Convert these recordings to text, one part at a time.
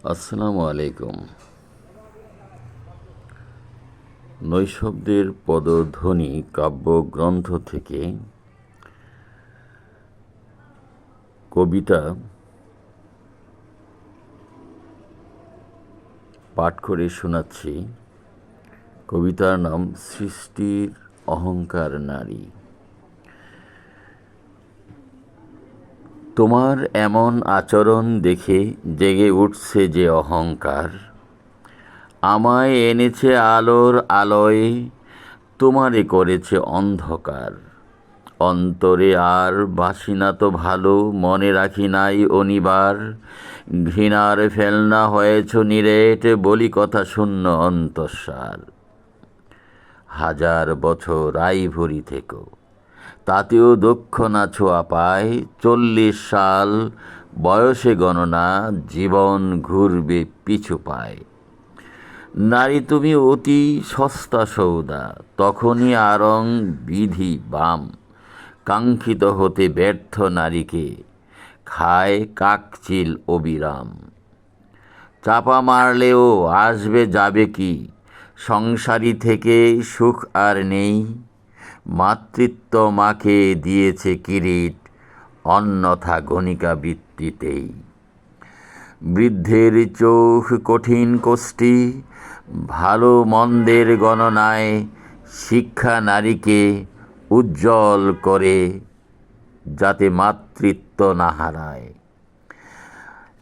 আসসালামু আলাইকুম। নৈশব্দের পদধ্বনি কাব্যগ্রন্থ থেকে কবিতা পাঠ করে শোনাচ্ছি। কবিতার নাম সৃষ্টির অহংকার নারী। তোমার এমন আচরণ দেখে জেগে উঠছে যে অহংকার। আমায় এনেছে আলোর আলোয়, তোমারে করেছে অন্ধকার। অন্তরে আর বাসি না তো ভালো, মনে রাখি নাই অনিবার। ঘৃণার ফেলনা হয়েছ নিরেট, বলি কথা শূন্য অন্তঃসার। হাজার বছর আইভরি থেকো। তাতেও দক্ষ না ছোঁয়া পায়। চল্লিশ সাল বয়সে গণনা, জীবন ঘুরবে পিছু পায়। নারী তুমি অতি সস্তা সৌদা, তখনই আরং বিধি বাম। কাঙ্ক্ষিত হতে ব্যর্থ নারীকে খায় কাকচিল অবিরাম। চাপা মারলেও আসবে যাবে কি? সংসারী থেকে সুখ আর নেই। মাতৃত্ব মাকে দিয়েছে কিরিট, অন্যথা গণিকা বৃত্তিতেই বৃদ্ধের চোখ কঠিন কোষ্ঠী, ভালো মন্দের গণনায় শিক্ষা নারীকে উজ্জ্বল করে যাতে মাতৃত্ব না হারায়।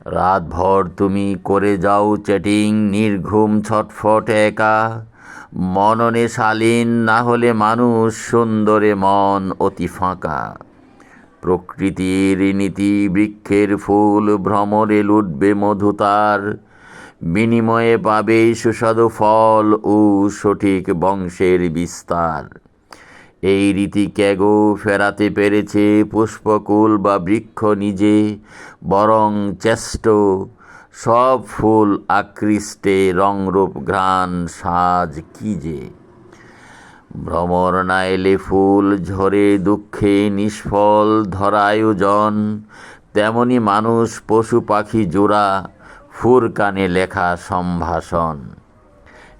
রাতভর তুমি করে যাও চ্যাটিং, নির্ঘুম ছটফট একা মননে শালীন না হলে মানুষ সুন্দরে মন অতি ফাঁকা। প্রকৃতির নীতি বৃক্ষের ফুল ভ্রমরে লুটবে মধুতার বিনিময়ে পাবে সুস্বাদু ফল ও সঠিক বংশের বিস্তার। এই রীতি ক্যাগো ফেরাতে পেরেছে পুষ্পকুল বা বৃক্ষ নিজে, বরং চেষ্ট সব ফুল, আকৃষ্টে, রংরূপ, ঘ্রাণ, সাজ কি যে? ভ্রমর না এলে ফুল, ঝরে দুঃখে নিষ্ফল ধরায়োজন তেমনি মানুষ, পশু পাখি জোড়া ফুরকানে লেখা সম্ভাষণ।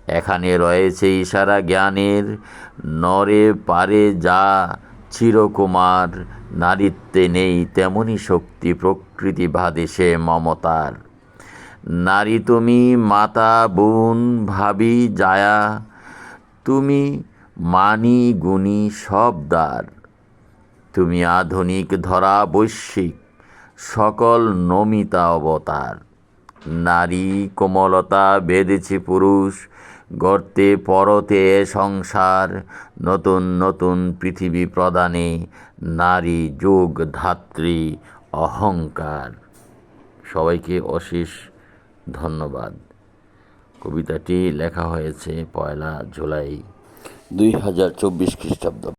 এখানে রয়েছে ইশারা জ্ঞানের, নরে পারে যা চিরকুমার, নারীত্বে নেই তেমনি শক্তি, প্রকৃতি ভাদেশে মমতার। নারী তুমি মাতা, বোন, ভাবি, জায়া, তুমি মানি, গুণী, সব দ্বার। তুমি আধুনিক, ধরা, বৈশ্বিক, সকল নমিতা, অবতার। নারী, কোমলতা বেঁধেছে পুরুষ, গর্তে, পরতে, সংসার, নতুন নতুন পৃথিবী প্রদানে নারী, যোগ, ধাত্রী, অহংকার। সবাইকে অশেষ ধন্যবাদ। কবিতাটি লেখা হয়েছে পয়লা জুলাই দুই হাজার চব্বিশ খ্রিস্টাব্দ।